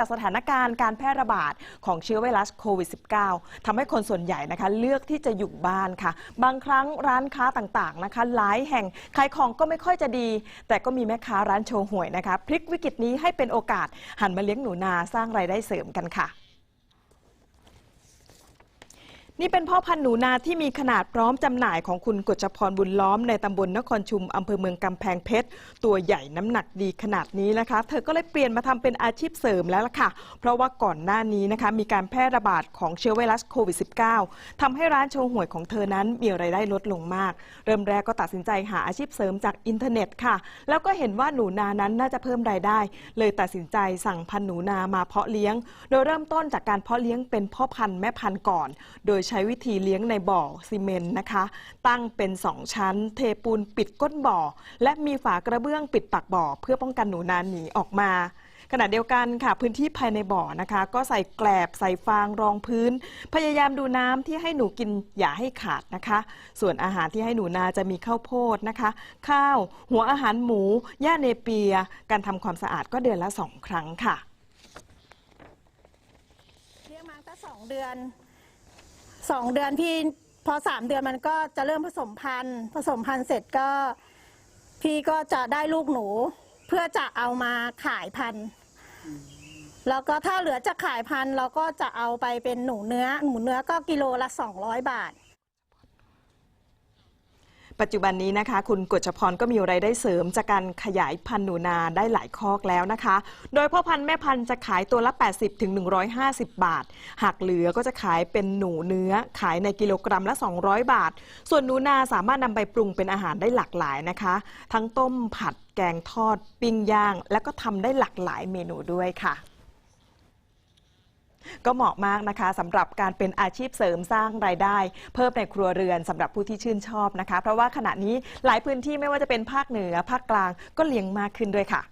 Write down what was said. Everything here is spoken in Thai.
จากสถานการณ์การแพร่ระบาดของเชื้อไวรัสโควิด -19 ทำให้คนส่วนใหญ่นะคะ เลือกที่จะอยู่บ้านค่ะ บางครั้งร้านค้าต่างๆนะคะ หลายแห่งขายของก็ไม่ค่อยจะดี แต่ก็มีแม่ค้าร้านโชว์หวยนะคะ พลิกวิกฤตนี้ให้เป็นโอกาสหันมาเลี้ยงหนูนาสร้างรายได้เสริมกันค่ะ นี่เป็นพ่อพันธุ์หนูนาที่มีขนาดพร้อมจำหน่ายของคุณกฤษพรบุญล้อมในตำบลนครชุมอำเภอเมืองกำแพงเพชร ตัวใหญ่น้ำหนักดีขนาดนี้นะคะ เธอก็เลยเปลี่ยนมาทำเป็นอาชีพเสริมแล้วล่ะค่ะ เพราะว่าก่อนหน้านี้นะคะ มีการแพร่ระบาดของเชื้อไวรัสโควิด -19 ทำให้ร้านโชว์หวยของเธอนั้นมีรายได้ลดลงมาก เริ่มแรกก็ตัดสินใจหาอาชีพเสริมจากอินเทอร์เน็ตค่ะ แล้วก็เห็นว่าหนูนานั้นน่าจะเพิ่มรายได้ เลยตัดสินใจสั่งพันธุ์หนูนามาเพาะเลี้ยง โดยเริ่มต้นจากการเพาะเลี้ยงเป็นพ่อพันธุ์แม่พันธุ์ก่อน โดยใช้วิธีเลี้ยงในบ่อซีเมนต์นะคะ ตั้งเป็น2ชั้น เทปูนปิดก้นบ่อ และมีฝากระเบื้องปิดปากบ่อ เพื่อป้องกันหนูนาหนีออกมาขณะเดียวกันค่ะพื้นที่ภายในบ่อนะคะ ก็ใส่แกลบใส่ฟางรองพื้น พยายามดูน้ำที่ให้หนูกินอย่าให้ขาดนะคะ ส่วนอาหารที่ให้หนูนาจะมีข้าวโพดนะคะ ข้าว หัวอาหารหมูหญ้าเนเปีย การทำความสะอาดก็เดือนละสองครั้งค่ะเลี้ยงมาตั้งสองเดือน สองเดือนพี่พอสามเดือนมันก็จะเริ่มผสมพันธุ์ ผสมพันธุ์เสร็จก็ พี่ก็จะได้ลูกหนู เพื่อจะเอามาขายพันธุ์แล้วก็ถ้าเหลือจะขายพันธุ์เราก็จะเอาไปเป็นหนูเนื้อ หนูเนื้อก็กิโลละสองร้อยบาท ปัจจุบันนี้นะคะ คุณกฤษพรก็มีรายได้เสริมจากการขยายพันธุ์หนูนาได้หลายคอกแล้วนะคะ โดยพ่อพันธุ์แม่พันธุ์จะขายตัวละ80ถึง150 บาท หากเหลือก็จะขายเป็นหนูเนื้อขายในกิโลกรัมละ 200 บาท ส่วนหนูนาสามารถนำไปปรุงเป็นอาหารได้หลากหลายนะคะ ทั้งต้มผัดแกงทอด ปิ้งย่าง และก็ทำได้หลากหลายเมนูด้วยค่ะ ก็เหมาะมากนะคะสำหรับการเป็นอาชีพเสริมสร้างรายได้ เพิ่มในครัวเรือนสำหรับผู้ที่ชื่นชอบนะคะ เพราะว่าขณะนี้หลายพื้นที่ไม่ว่าจะเป็นภาคเหนือภาคกลางก็เลี้ยงมากขึ้นด้วยค่ะ